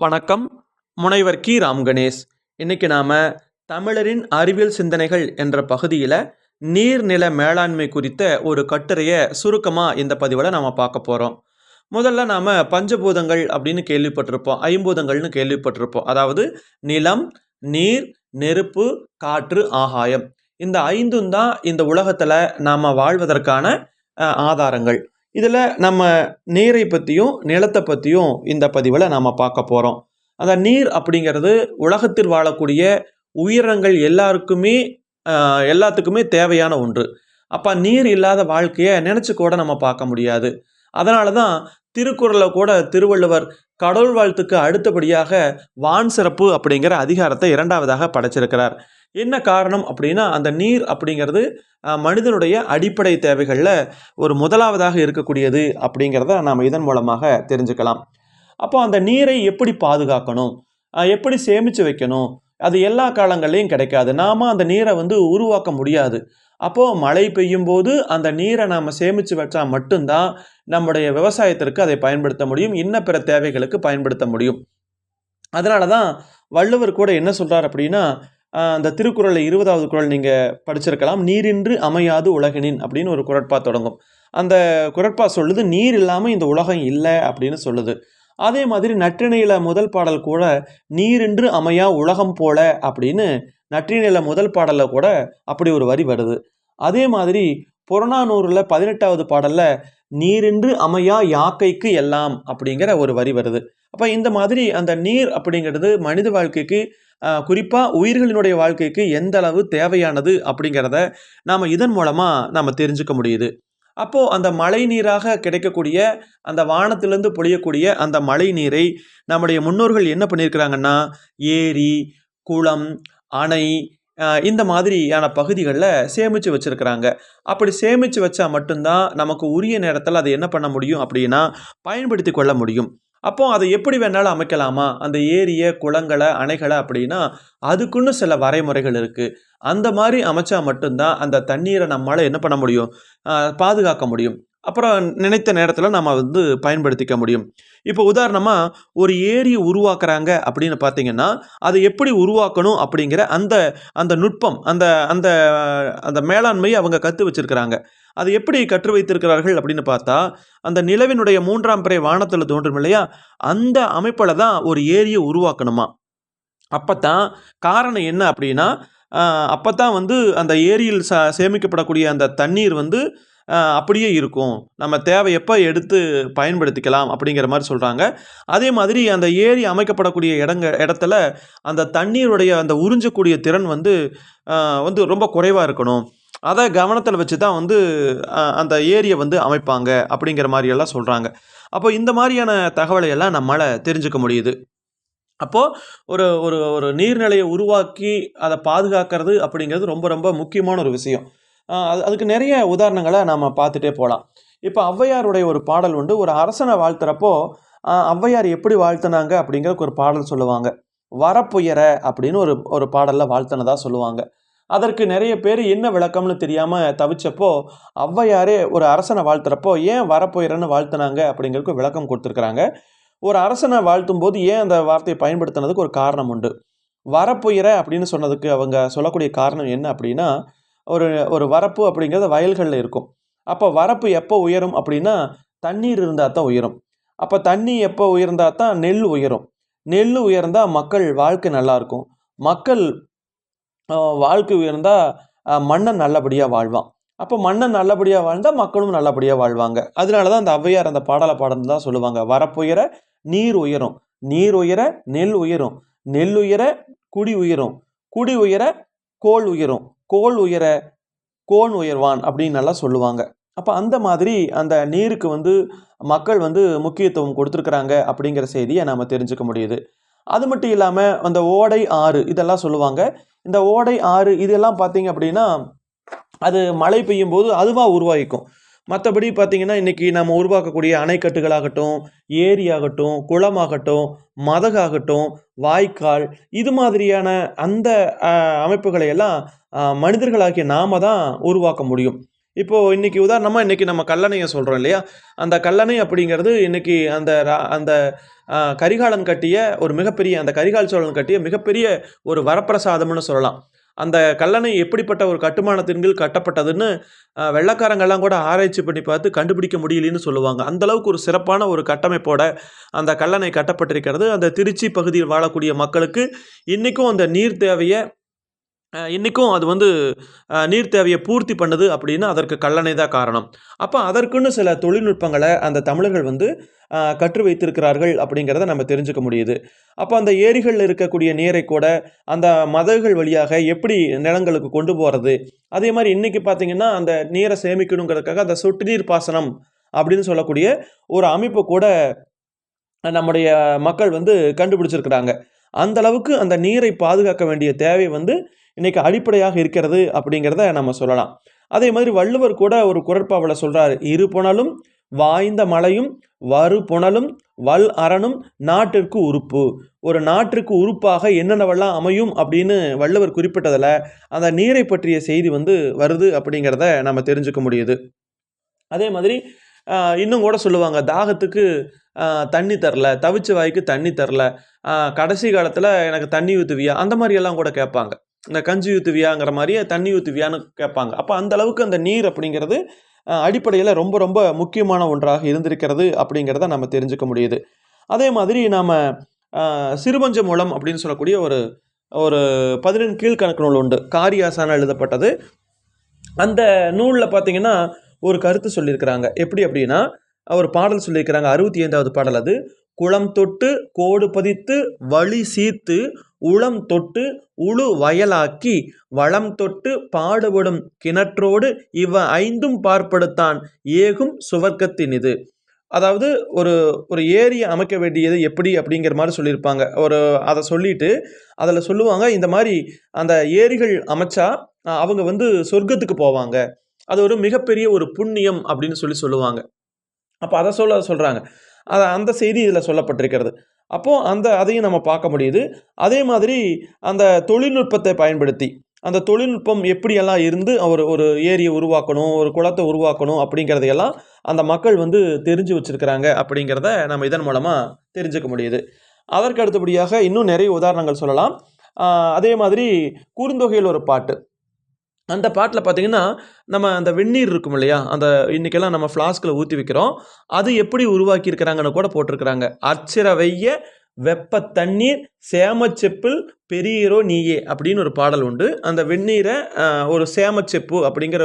வணக்கம். முனைவர் கி. ராம் கணேஷ் இன்னைக்கு நாம் தமிழரின் அறிவியல் சிந்தனைகள் என்ற பகுதியில் நீர்நில மேலாண்மை குறித்த ஒரு கட்டுரையை சுருக்கமாக இந்த பதிவில் நாம் பார்க்க போகிறோம் முதல்ல நாம் பஞ்சபூதங்கள் அப்படின்னு கேள்விப்பட்டிருப்போம். ஐம்பூதங்கள்னு கேள்விப்பட்டிருப்போம். அதாவது நிலம் நீர் நெருப்பு காற்று ஆகாயம். இந்த ஐந்தும் தான் இந்த உலகத்தில் நாம் வாழ்வதற்கான ஆதாரங்கள். இதில் நம்ம நீரை பற்றியும் நிலத்தை பற்றியும் இந்த பதிவில் நாம் பார்க்க போகிறோம் அந்த நீர் அப்படிங்கிறது உலகத்தில் வாழக்கூடிய உயிரினங்கள் எல்லாருக்குமே எல்லாத்துக்குமே தேவையான ஒன்று. அப்போ நீர் இல்லாத வாழ்க்கையை நினச்சி கூட நம்ம பார்க்க முடியாது. அதனால தான் திருக்குறளில் கூட திருவள்ளுவர் கடவுள் வாழ்த்துக்கு அடுத்தபடியாக வான் சிறப்பு அப்படிங்கிற அதிகாரத்தை இரண்டாவதாக படைச்சிருக்கிறார். என்ன காரணம் அப்படின்னா அந்த நீர் அப்படிங்கிறது மனிதனுடைய அடிப்படை தேவைகளில் ஒரு முதலாவதாக இருக்கக்கூடியது அப்படிங்கிறத நாம் இதன் மூலமாக தெரிஞ்சுக்கலாம். அப்போ அந்த நீரை எப்படி பாதுகாக்கணும்? எப்படி சேமித்து வைக்கணும்? அது எல்லா காலங்கள்லையும் கிடைக்காது. நாம் அந்த நீரை வந்து உருவாக்க முடியாது. அப்போது மழை பெய்யும் போது அந்த நீரை நாம் சேமித்து வச்சா மட்டும்தான் நம்முடைய விவசாயத்திற்கு அதை பயன்படுத்த முடியும். இன்ன பிற தேவைகளுக்கு பயன்படுத்த முடியும். அதனால தான் வள்ளுவர் கூட என்ன சொல்கிறார் அப்படின்னா அந்த திருக்குறளில் இருபதாவது குரல் நீங்கள் படிச்சிருக்கலாம். நீரின்று அமையாது உலகினின் அப்படின்னு ஒரு குரட்பா தொடங்கும். அந்த குரட்பா சொல்லுது நீர் இல்லாமல் இந்த உலகம் இல்லை அப்படின்னு சொல்லுது. அதே மாதிரி நற்றிணையில முதல் பாடல் கூட நீரின்று அமையா உலகம் போல அப்படின்னு நற்றிணையில முதல் பாடலில் கூட அப்படி ஒரு வரி வருது. அதே மாதிரி புறநானூறில் பதினெட்டாவது பாடலில் நீரின்று அமையா யாக்கைக்கு எல்லாம் அப்படிங்கிற ஒரு வரி வருது. அப்போ இந்த மாதிரி அந்த நீர் அப்படிங்கிறது மனித வாழ்க்கைக்கு குறிப்பாக உயிர்களினுடைய வாழ்க்கைக்கு எந்த அளவு தேவையானது அப்படிங்கிறத நாம் இதன் மூலமாக நாம் தெரிஞ்சுக்க முடியுது. அப்போது அந்த மழை நீராக கிடைக்கக்கூடிய அந்த வானத்திலிருந்து பொழியக்கூடிய அந்த மழை நீரை நம்முடைய முன்னோர்கள் என்ன பண்ணியிருக்கிறாங்கன்னா ஏரி குளம் அணை இந்த மாதிரியான பகுதிகளில் சேமித்து வச்சுருக்கிறாங்க. அப்படி சேமித்து வச்சா மட்டும்தான் நமக்கு உரிய நேரத்தில் அதை என்ன பண்ண முடியும் அப்படின்னா பயன்படுத்தி கொள்ள முடியும். அப்போ அதை எப்படி வேணாலும் அமைக்கலாமா? அந்த ஏரிய குளங்களை அணைகளை அப்படின்னா அதுக்குன்னு சில வரைமுறைகள் இருக்குது அந்த மாதிரி அமைச்சா மட்டும்தான் அந்த தண்ணீரை நம்மளால் என்ன பண்ண முடியும்? பாதுகாக்க முடியும். அப்புறம் நினைத்த நேரத்தில் நம்ம வந்து பயன்படுத்திக்க முடியும். இப்போ உதாரணமாக ஒரு ஏரியை உருவாக்குறாங்க அப்படின்னு பார்த்தீங்கன்னா அதை எப்படி உருவாக்கணும் அப்படிங்கிற அந்த அந்த நுட்பம் அந்த அந்த அந்த மேலாண்மையை அவங்க கற்று வச்சிருக்கிறாங்க. அதை எப்படி கற்று வைத்திருக்கிறார்கள் அப்படின்னு பார்த்தா அந்த நிலவினுடைய மூன்றாம் பிறை வானத்தில் தோன்றும் இல்லையா? அந்த அமைப்பில் தான் ஒரு ஏரியை உருவாக்கணுமா? அப்போ தான் காரணம் என்ன அப்படின்னா அப்போ தான் வந்து அந்த ஏரியில் ச சேமிக்கப்படக்கூடிய அந்த தண்ணீர் வந்து அப்படியே இருக்கும். நம்ம தேவை எப்போ எடுத்து பயன்படுத்திக்கலாம் அப்படிங்கிற மாதிரி சொல்கிறாங்க அதே மாதிரி அந்த ஏரி அமைக்கப்படக்கூடிய இடங்க இடத்துல அந்த தண்ணீருடைய அந்த உறிஞ்சக்கூடிய திறன் வந்து வந்து ரொம்ப குறைவாக இருக்கணும். அதை கவனத்தில் வச்சு தான் வந்து அந்த ஏரியை வந்து அமைப்பாங்க அப்படிங்கிற மாதிரியெல்லாம் சொல்கிறாங்க அப்போ இந்த மாதிரியான தகவலை எல்லாம் நம்மளால் தெரிஞ்சுக்க முடியுது. அப்போது ஒரு ஒரு ஒரு நீர்நிலையை உருவாக்கி அதை பாதுகாக்கிறது அப்படிங்கிறது ரொம்ப ரொம்ப முக்கியமான ஒரு விஷயம். அது அதுக்கு நிறைய உதாரணங்களை நாம் பார்த்துட்டே போகலாம் இப்போ ஔவையாருடைய ஒரு பாடல் உண்டு. ஒரு அரசனை வாழ்த்துறப்போ ஔவையார் எப்படி வாழ்த்துனாங்க அப்படிங்கிறதுக்கு ஒரு பாடல் சொல்லுவாங்க. வரப்புயர அப்படின்னு ஒரு ஒரு பாடலில் வாழ்த்தினதாக சொல்லுவாங்க. அதற்கு நிறைய பேர் என்ன விளக்கம்னு தெரியாமல் தவிச்சப்போ ஔவையாரே ஒரு அரசனை வாழ்த்துறப்போ ஏன் வரப்புயரன்னு வாழ்த்துனாங்க? அப்படிங்கிறதுக்கு விளக்கம் கொடுத்துருக்குறாங்க. ஒரு அரசனை வாழ்த்தும் போது ஏன் அந்த வார்த்தையை பயன்படுத்தினதுக்கு ஒரு காரணம் உண்டு. வரப்புயர அப்படின்னு சொன்னதுக்கு அவங்க சொல்லக்கூடிய காரணம் என்ன அப்படின்னா ஒரு ஒரு வரப்பு அப்படிங்கிறது வயல்களில் இருக்கும். அப்போ வரப்பு எப்போ உயரும் அப்படின்னா தண்ணீர் இருந்தால் தான் உயரும். அப்போ தண்ணி எப்போ உயர்ந்தால் தான் நெல் உயரும். நெல் உயர்ந்தால் மக்கள் வாழ்க்கை நல்லாயிருக்கும் மக்கள் வாழ்க்கை உயர்ந்தால் மன்னன் நல்லபடியாக வாழ்வான். அப்போ மன்னன் நல்லபடியாக வாழ்ந்தால் மக்களும் நல்லபடியாக வாழ்வாங்க. அதனால தான் அந்த ஔவையார் அந்த பாடலை பாடம் தான் சொல்லுவாங்க. வரப்புயர நீர் உயரும். நீர் உயர நெல் உயரும். நெல் உயர குடி உயரும். குடி உயர கோல் உயரும். கோல் உயர கோன் உயர்வான் அப்படின்னு எல்லாம் சொல்லுவாங்க. அப்போ அந்த மாதிரி அந்த நீருக்கு வந்து மக்கள் வந்து முக்கியத்துவம் கொடுத்துருக்குறாங்க அப்படிங்கிற செய்தியை நாம் தெரிஞ்சுக்க முடியுது. அது மட்டும் இல்லாமல் அந்த ஓடை ஆறு இதெல்லாம் சொல்லுவாங்க. இந்த ஓடை ஆறு இதெல்லாம் பார்த்தீங்க அப்படின்னா அது மழை பெய்யும் போது அதுவாக உருவாகிக்கும். மற்றபடி பார்த்தீங்கன்னா இன்றைக்கி நம்ம உருவாக்கக்கூடிய அணைக்கட்டுகளாகட்டும் ஏரியாகட்டும் குளமாகட்டும் மதகாகட்டும் வாய்க்கால் இது மாதிரியான அந்த அமைப்புகளை எல்லாம் மனிதர்களாகிய நாம தான் உருவாக்க முடியும். இப்போது இன்றைக்கி உதாரணமாக இன்றைக்கி நம்ம கல்லணையை சொல்கிறோம் இல்லையா? அந்த கல்லணை அப்படிங்கிறது இன்றைக்கி அந்த ரா அந்த கரிகாலன் கட்டிய ஒரு மிகப்பெரிய அந்த கரிகால் சோழன் கட்டிய மிகப்பெரிய ஒரு வரப்பிரசாதம்னு சொல்லலாம். அந்த கல்லணை எப்படிப்பட்ட ஒரு கட்டுமானத்தின் கீழ் கட்டப்பட்டதுன்னு வெள்ளக்காரங்கள்லாம் வெள்ளைக்காரங்கெல்லாம் கூட ஆராய்ச்சி பண்ணி பார்த்து கண்டுபிடிக்க முடியலன்னு சொல்லுவாங்க. அந்தளவுக்கு ஒரு சிறப்பான ஒரு கட்டமைப்போட அந்த கல்லணை கட்டப்பட்டிருக்கிறது. அந்த திருச்சி பகுதியில் வாழக்கூடிய மக்களுக்கு இன்றைக்கும் அந்த நீர் தேவையை இன்றைக்கும் அது வந்து நீர் தேவையை பூர்த்தி பண்ணுது அப்படின்னு அதற்கு கல்லணை தான் காரணம். அப்போ அதற்குன்னு சில தொழில்நுட்பங்களை அந்த தமிழர்கள் வந்து கற்று வைத்திருக்கிறார்கள் அப்படிங்கிறத நம்ம தெரிஞ்சுக்க முடியுது. அப்போ அந்த ஏரிகளில் இருக்கக்கூடிய நீரை கூட அந்த மதகுகள் வழியாக எப்படி நிலங்களுக்கு கொண்டு போகிறது அதே மாதிரி இன்னைக்கு பார்த்தீங்கன்னா அந்த நீரை சேமிக்கணுங்கிறதுக்காக அந்த சொட்டு நீர் பாசனம் அப்படின்னு சொல்லக்கூடிய ஒரு அமைப்பு கூட நம்முடைய மக்கள் வந்து கண்டுபிடிச்சிருக்கிறாங்க. அந்த அளவுக்கு அந்த நீரை பாதுகாக்க வேண்டிய தேவை வந்து இன்றைக்கி அடிப்படையாக இருக்கிறது அப்படிங்கிறத நம்ம சொல்லலாம். அதே மாதிரி வள்ளுவர் கூட ஒரு குரட்பாவில் சொல்கிறார் இரு புனலும் வாய்ந்த மலையும் வறு புனலும் வல் அரணும் நாட்டிற்கு உறுப்பு. ஒரு நாட்டிற்கு உறுப்பாக என்னென்னவெல்லாம் அமையும்? அப்படின்னு வள்ளுவர் குறிப்பிட்டதில் அந்த நீரை பற்றிய செய்தி வந்து வருது அப்படிங்கிறத நம்ம தெரிஞ்சுக்க முடியுது. அதே மாதிரி இன்னும் கூட சொல்லுவாங்க தாகத்துக்கு தண்ணி தரல தவிச்ச வாய்க்கு தண்ணி தரல. கடைசி காலத்தில் எனக்கு தண்ணி ஊற்றுவியா அந்த மாதிரியெல்லாம் கூட கேட்பாங்க. இந்த கஞ்சி ஊற்றுவியாங்கிற மாதிரியே தண்ணி ஊற்றுவியான்னு கேட்பாங்க. அப்போ அந்த அளவுக்கு அந்த நீர் அப்படிங்கிறது அடிப்படையில் ரொம்ப ரொம்ப முக்கியமான ஒன்றாக இருந்திருக்கிறது அப்படிங்கிறத நம்ம தெரிஞ்சுக்க முடியுது. அதே மாதிரி நாம் சிறுபஞ்ச மூலம் அப்படின்னு சொல்லக்கூடிய ஒரு ஒரு பதினெண் கீழ்கணக்கு நூல் உண்டு. காரியாசான எழுதப்பட்டது. அந்த நூலில் பார்த்தீங்கன்னா ஒரு கருத்து சொல்லியிருக்கிறாங்க. எப்படி அப்படின்னா ஒரு பாடல் சொல்லியிருக்கிறாங்க. அறுபத்தி ஐந்தாவது பாடல் அது. குளம் தொட்டு கோடு பதித்து வழி சீத்து உளம் தொட்டு உழு வயலாக்கி வளம் தொட்டு பாடுபடும் கிணற்றோடு இவ ஐந்தும் பார்ப்படுத்தான் ஏகும் சுவர்க்கத்தின் இது அதாவது ஒரு ஒரு ஏரியை அமைக்க வேண்டியது எப்படி அப்படிங்கிற மாதிரி சொல்லியிருப்பாங்க. ஒரு அதை சொல்லிட்டு அதில் சொல்லுவாங்க இந்த மாதிரி அந்த ஏரிகள் அமைச்சா அவங்க வந்து சொர்க்கத்துக்கு போவாங்க. அது ஒரு மிகப்பெரிய ஒரு புண்ணியம் அப்படின்னு சொல்லி சொல்லுவாங்க. அப்போ அதை சொல்ல சொல்கிறாங்க அந்த செய்தி இதில் சொல்லப்பட்டிருக்கிறது. அப்போது அந்த அதையும் நம்ம பார்க்க முடியுது. அதே மாதிரி அந்த தொழில்நுட்பத்தை பயன்படுத்தி அந்த தொழில்நுட்பம் எப்படியெல்லாம் இருந்து ஒரு ஒரு ஏரியை உருவாக்கணும் ஒரு குளத்தை உருவாக்கணும் அப்படிங்கிறதையெல்லாம் அந்த மக்கள் வந்து தெரிஞ்சு வச்சுருக்கிறாங்க அப்படிங்கிறத நம்ம இதன் மூலமாக தெரிஞ்சுக்க முடியுது. அதற்கு அடுத்தபடியாக இன்னும் நிறைய உதாரணங்கள் சொல்லலாம். அதே மாதிரி குறுந்தொகையில் ஒரு பாட்டு. அந்த பாட்டில் பார்த்தீங்கன்னா நம்ம அந்த வெந்நீர் இருக்கும் இல்லையா? அந்த இன்றைக்கெல்லாம் நம்ம ஃப்ளாஸ்கில் ஊற்றி வைக்கிறோம். அது எப்படி உருவாக்கியிருக்கிறாங்கன்னு கூட போட்டிருக்கிறாங்க. அச்சிறவைய வெப்ப தண்ணீர் சேமச்செப்பில் பெரியரோ நீயே அப்படின்னு ஒரு பாடல் உண்டு. அந்த வெந்நீரை ஒரு சேமச்செப்பு அப்படிங்கிற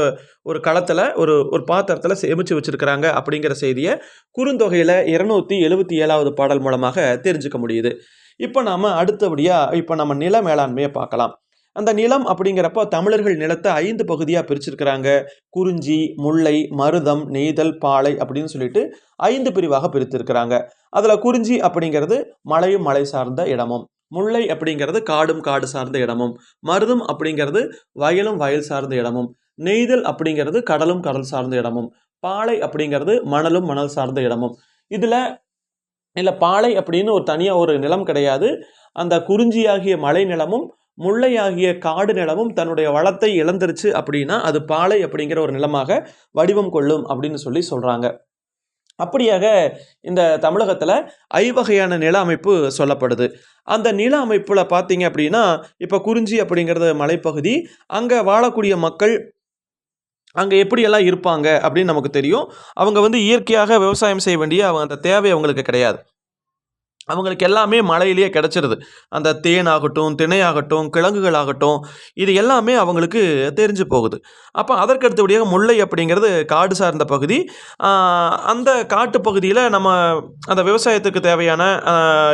ஒரு களத்தில் ஒரு ஒரு பாத்திரத்தில் சேமித்து வச்சுருக்கிறாங்க அப்படிங்கிற செய்தியை குறுந்தொகையில் இரநூத்தி எழுபத்தி ஏழாவது பாடல் மூலமாக தெரிஞ்சுக்க முடியுது. இப்போ நாம் அடுத்தபடியாக இப்போ நம்ம நில மேலாண்மையை பார்க்கலாம். அந்த நிலம் அப்படிங்கிறப்போ தமிழர்கள் நிலத்தை ஐந்து பகுதியாக பிரிச்சிருக்கிறாங்க. குறிஞ்சி முல்லை மருதம் நெய்தல் பாலை அப்படின்னு சொல்லிட்டு ஐந்து பிரிவாக பிரித்திருக்கிறாங்க. அதில் குறிஞ்சி அப்படிங்கிறது மலையும் மலை சார்ந்த இடமும். முல்லை அப்படிங்கிறது காடும் காடு சார்ந்த இடமும். மருதம் அப்படிங்கிறது வயலும் வயல் சார்ந்த இடமும். நெய்தல் அப்படிங்கிறது கடலும் கடல் சார்ந்த இடமும். பாலை அப்படிங்கிறது மணலும் மணல் சார்ந்த இடமும். இதில் இல்லை பாலை அப்படின்னு ஒரு தனியாக ஒரு நிலம் கிடையாது. அந்த குறிஞ்சியாகிய மலை நிலமும் முல்லையாகிய காடு நிலமும் தன்னுடைய வளத்தை இழந்துருச்சு அப்படின்னா அது பாலை அப்படிங்கிற ஒரு நிலமாக வடிவம் கொள்ளும் அப்படின்னு சொல்லி சொல்கிறாங்க அப்படியாக இந்த தமிழகத்தில் ஐவகையான நில அமைப்பு சொல்லப்படுது. அந்த நில அமைப்பில் பார்த்தீங்க அப்படின்னா இப்போ குறிஞ்சி அப்படிங்கிறது மலைப்பகுதி அங்கே வாழக்கூடிய மக்கள் அங்கே எப்படியெல்லாம் இருப்பாங்க அப்படின்னு நமக்கு தெரியும். அவங்க வந்து இயற்கையாக விவசாயம் செய்ய வேண்டிய அவங்க அந்த தேவை அவங்களுக்கு கிடையாது. அவங்களுக்கு எல்லாமே மழையிலேயே கிடச்சிருது. அந்த தேன் ஆகட்டும் திணையாகட்டும் கிழங்குகள் ஆகட்டும் இது எல்லாமே அவங்களுக்கு தெரிஞ்சு போகுது. அப்போ அதற்கு அடுத்தபடியாக முல்லை அப்படிங்கிறது காடு சார்ந்த பகுதி. அந்த காட்டு பகுதியில் நம்ம அந்த விவசாயத்துக்கு தேவையான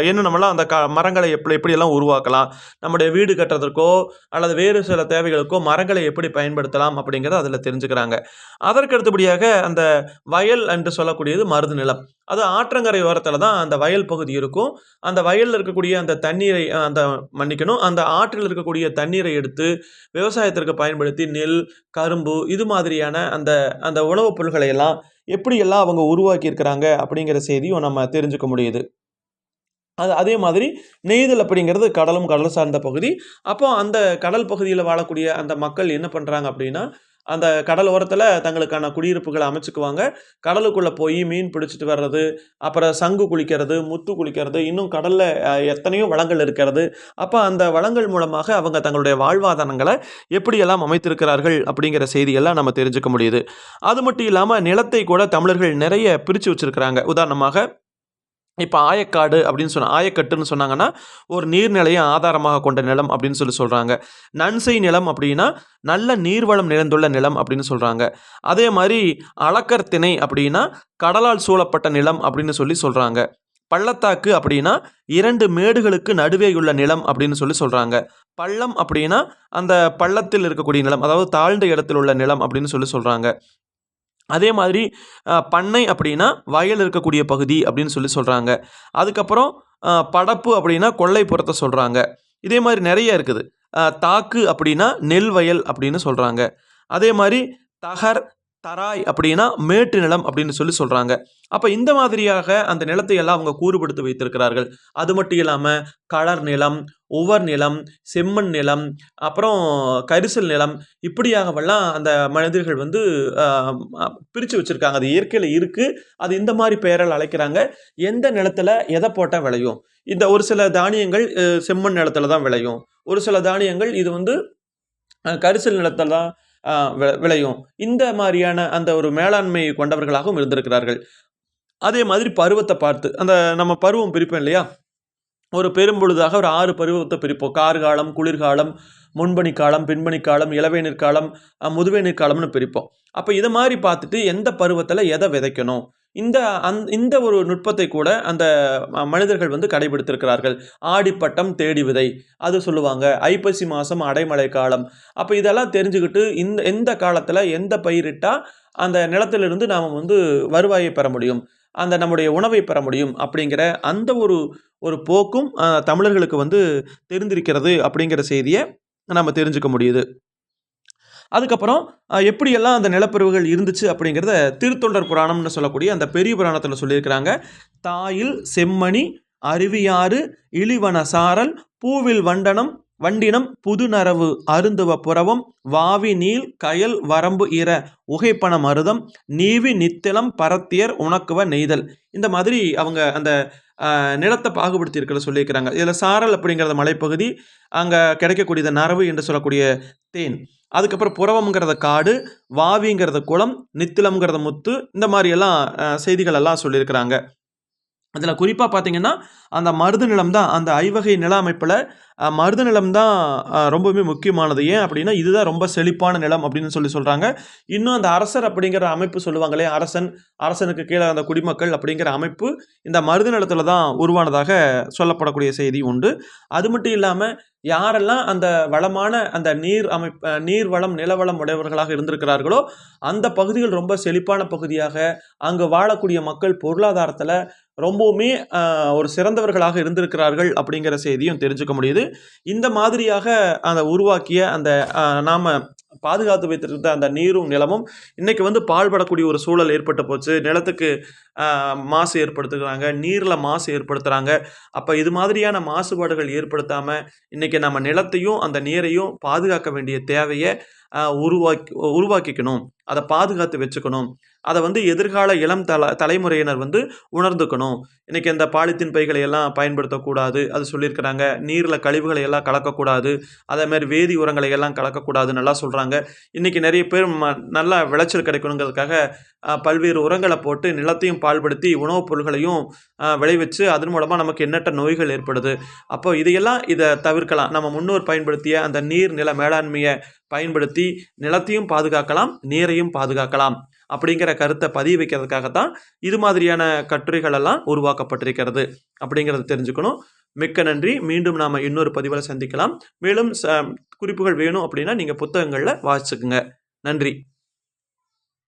என்ன என்னென்னமெல்லாம் அந்த கா மரங்களை எப்படி எப்படியெல்லாம் உருவாக்கலாம் நம்முடைய வீடு கட்டுறதற்கோ அல்லது வேறு சில தேவைகளுக்கோ மரங்களை எப்படி பயன்படுத்தலாம் அப்படிங்கிறத அதில் தெரிஞ்சுக்கிறாங்க. அதற்கு அடுத்தபடியாக அந்த வயல் என்று சொல்லக்கூடியது மருது நிலம். அது ஆற்றங்கரை ஓரத்தில் தான் அந்த வயல் பகுதி இருக்கும். அந்த வயலில் இருக்கக்கூடிய அந்த தண்ணீரை அந்த மன்னிக்கணும். அந்த ஆற்றில் இருக்கக்கூடிய தண்ணீரை எடுத்து விவசாயத்திற்கு பயன்படுத்தி நெல் கரும்பு இது மாதிரியான அந்த அந்த உணவுப் பொருள்களை எல்லாம் எப்படியெல்லாம் அவங்க உருவாக்கியிருக்கிறாங்க அப்படிங்கிற செய்தியும் நம்ம தெரிஞ்சுக்க முடியுது. அது அதே மாதிரி நெய்தல் அப்படிங்கிறது கடலும் கடல் சார்ந்த பகுதி. அப்போ அந்த கடல் பகுதியில் வாழக்கூடிய அந்த மக்கள் என்ன பண்ணுறாங்க அப்படின்னா அந்த கடல் ஓரத்தில் தங்களுக்கான குடியிருப்புகளை அமைச்சுக்குவாங்க. கடலுக்குள்ளே போய் மீன் பிடிச்சிட்டு வர்றது அப்புறம் சங்கு குளிக்கிறது முத்து குளிக்கிறது இன்னும் கடலில் எத்தனையோ வளங்கள் இருக்கிறது. அப்போ அந்த வளங்கள் மூலமாக அவங்க தங்களுடைய வாழ்வாதாரங்களை எப்படியெல்லாம் அமைத்திருக்கிறார்கள் அப்படிங்கிற செய்தியெல்லாம் நம்ம தெரிஞ்சுக்க முடியுது. அது மட்டும் இல்லாமல் நிலத்தை கூட தமிழர்கள் நிறைய பிரித்து வச்சுருக்கிறாங்க. உதாரணமாக இப்போ ஆயக்காடு அப்படின்னு சொன்ன ஆயக்கட்டுன்னு சொன்னாங்கன்னா ஒரு நீர்நிலையை ஆதாரமாக கொண்ட நிலம் அப்படின்னு சொல்லி சொல்கிறாங்க நன்சை நிலம் அப்படின்னா நல்ல நீர்வளம் நிறைந்துள்ள நிலம் அப்படின்னு சொல்கிறாங்க அதே மாதிரி அளக்கர் திணை அப்படின்னா கடலால் சூழப்பட்ட நிலம் அப்படின்னு சொல்லி சொல்கிறாங்க பள்ளத்தாக்கு அப்படின்னா இரண்டு மேடுகளுக்கு நடுவேயுள்ள நிலம் அப்படின்னு சொல்லி சொல்கிறாங்க பள்ளம் அப்படின்னா அந்த பள்ளத்தில் இருக்கக்கூடிய நிலம் அதாவது தாழ்ந்த இடத்தில் உள்ள நிலம் அப்படின்னு சொல்லி சொல்கிறாங்க அதே மாதிரி பண்ணை அப்படின்னா வயல் இருக்கக்கூடிய பகுதி அப்படின்னு சொல்லி சொல்கிறாங்க அதுக்கப்புறம் படப்பு அப்படின்னா கொள்ளைப்புறத்தை சொல்கிறாங்க இதே மாதிரி நிறைய இருக்குது. தாக்கு அப்படின்னா நெல் வயல் அப்படின்னு சொல்கிறாங்க அதே மாதிரி தகர் தராய் அப்படின்னா மேட்டு நிலம் அப்படின்னு சொல்லி சொல்கிறாங்க அப்போ இந்த மாதிரியாக அந்த நிலத்தை எல்லாம் அவங்க கூறுபடுத்தி வைத்திருக்கிறார்கள். அது மட்டும் இல்லாமல் களர் நிலம் உவர் நிலம் செம்மண் நிலம் அப்புறம் கரிசல் நிலம் இப்படியாகவெல்லாம் அந்த மனிதர்கள் வந்து பிரித்து வச்சுருக்காங்க. அது இயற்கையில் இருக்குது அது இந்த மாதிரி பெயரால் அழைக்கிறாங்க. எந்த நிலத்தில் எதை போட்டால் விளையும்? இந்த ஒரு சில தானியங்கள் செம்மண் நிலத்தில் தான் விளையும். ஒரு சில தானியங்கள் இது வந்து கரிசல் நிலத்தில் தான் விளையும். இந்த மாதிரியான அந்த ஒரு மேலாண்மை கொண்டவர்களாகவும் இருந்திருக்கிறார்கள். அதே மாதிரி பருவத்தை பார்த்து அந்த நம்ம பருவம் பிரிப்போம் இல்லையா? ஒரு பெரும்பொழுதாக ஒரு ஆறு பருவத்தை பிரிப்போம். கார்காலம் குளிர்காலம் முன்பனி காலம் பின்பனி காலம் இளவேநீர் காலம் முதுவேநீர் காலம்னு பிரிப்போம். அப்போ இதை மாதிரி பார்த்துட்டு எந்த பருவத்தில் எதை விதைக்கணும்? இந்த அந் இந்த ஒரு நுட்பத்தை கூட அந்த மனிதர்கள் வந்து கடைபிடித்திருக்கிறார்கள். ஆடிப்பட்டம் தேடி விதை. அது சொல்லுவாங்க. ஐப்பசி மாதம் அடைமழை காலம். அப்போ இதெல்லாம் தெரிஞ்சுக்கிட்டு இந்த எந்த காலத்தில் எந்த பயிரிட்டால் அந்த நிலத்திலிருந்து நாம் வந்து வருவாயை பெற முடியும்? அந்த நம்முடைய உணவை பெற முடியும்? அப்படிங்கிற அந்த ஒரு ஒரு போக்கும் தமிழர்களுக்கு வந்து தெரிந்திருக்கிறது அப்படிங்கிற செய்தியை நம்ம தெரிஞ்சுக்க முடியுது. அதுக்கப்புறம் எப்படியெல்லாம் அந்த நிலப்பிரிவுகள் இருந்துச்சு அப்படிங்கிறத திருத்தொண்டர் புராணம்னு சொல்லக்கூடிய அந்த பெரிய புராணத்தில் சொல்லியிருக்கிறாங்க. தாயில் செம்மணி அருவியாறு இழிவன சாரல் பூவில் வண்டனம் வண்டினம் புதுநரவு அருந்துவ புறவம் வாவி நீள் கயல் வரம்பு இர உகைப்பன மருதம் நீவி நித்திலம் பரத்தியர் உணக்குவ நெய்தல். இந்த மாதிரி அவங்க அந்த நிலத்தை பாகுபடுத்தி இருக்கிறத சொல்லியிருக்கிறாங்க. இதில் சாரல் அப்படிங்கிறத மலைப்பகுதி அங்கே கிடைக்கக்கூடியது நரவு என்று சொல்லக்கூடிய தேன். அதுக்கப்புறம் புறவம்ங்கிறத காடு வாவிங்கிறத குளம் நித்திலம்ங்கிறத முத்து இந்த மாதிரியெல்லாம் செய்திகள் எல்லாம் சொல்லியிருக்கிறாங்க. அதில் குறிப்பாக பார்த்தீங்கன்னா அந்த மருது நிலம் தான் அந்த ஐவகை நில அமைப்பில் மருத நிலம் தான் ரொம்பவுமே முக்கியமானது. ஏன் அப்படின்னா இதுதான் ரொம்ப செழிப்பான நிலம் அப்படின்னு சொல்லி சொல்கிறாங்க இன்னும் அந்த அரசர் அப்படிங்கிற அமைப்பு சொல்லுவாங்களே அரசன் அரசனுக்கு கீழே அந்த குடிமக்கள் அப்படிங்கிற அமைப்பு இந்த மருத நிலத்தில் தான் உருவானதாக சொல்லப்படக்கூடிய செய்தி உண்டு. அது மட்டும் இல்லாமல் யாரெல்லாம் அந்த வளமான அந்த நீர் அமைப்பு நீர் வளம் நிலவளம் உடையவர்களாக இருந்திருக்கிறார்களோ அந்த பகுதிகள் ரொம்ப செழிப்பான பகுதியாக அங்கு வாழக்கூடிய மக்கள் பொருளாதாரத்தில் ரொம்பவுமே ஒரு சிறந்தவர்களாக இருந்திருக்கிறார்கள் அப்படிங்கிற செய்தியும் தெரிஞ்சுக்க முடியுது. இந்த மாதிரியாக அந்த உருவாக்கிய அந்த நாம் நாம பாதுகாத்து வைத்திருந்த அந்த நீரும் நிலமும் இன்னைக்கு வந்து பாழ்படக்கூடிய ஒரு சூழல் ஏற்பட்டு போச்சு. நிலத்துக்கு மாசு ஏற்படுத்துகிறாங்க நீரில் மாசு ஏற்படுத்துகிறாங்க அப்போ இது மாதிரியான மாசுபாடுகள் ஏற்படுத்தாமல் இன்னைக்கு நம்ம நிலத்தையும் அந்த நீரையும் பாதுகாக்க வேண்டிய தேவையை உருவாக்கி உருவாக்கிக்கணும். அதை பாதுகாத்து வச்சுக்கணும். அதை வந்து எதிர்கால இளம் தல தலைமுறையினர் வந்து உணர்ந்துக்கணும். இன்றைக்கி இந்த பாலித்தீன் பைகளை எல்லாம் பயன்படுத்தக்கூடாது. அது சொல்லியிருக்கிறாங்க. நீரில் கழிவுகளை எல்லாம் கலக்கக்கூடாது. அதேமாதிரி வேதி உரங்களை எல்லாம் கலக்கக்கூடாதுன்னு நல்லா சொல்கிறாங்க இன்றைக்கி நிறைய பேர் ம நல்லா விளைச்சல் கிடைக்கணுங்கிறதுக்காக பல்வேறு உரங்களை போட்டு நிலத்தையும் பால்படுத்தி உணவுப் பொருள்களையும் விளைவிச்சு அதன் மூலமாக நமக்கு எண்ணற்ற நோய்கள் ஏற்படுது. அப்போ இதையெல்லாம் இதை தவிர்க்கலாம். நம்ம முன்னோர் பயன்படுத்திய அந்த நீர் நில மேலாண்மையை பயன்படுத்தி நிலத்தையும் பாதுகாக்கலாம் நீரையும் பாதுகாக்கலாம். அப்படிங்கிற கருத்தை பதிய வைக்கிறதுக்காகத்தான் இது மாதிரியான கட்டுரைகள் எல்லாம் உருவாக்கப்பட்டிருக்கிறது. அப்படிங்கிறத தெரிஞ்சுக்கணும். மிக்க நன்றி. மீண்டும் நாம் இன்னொரு பதிவில் சந்திக்கலாம். மேலும் ச குறிப்புகள் வேணும் அப்படின்னா நீங்கள் புத்தகங்களில் வாசிச்சுக்குங்க. நன்றி.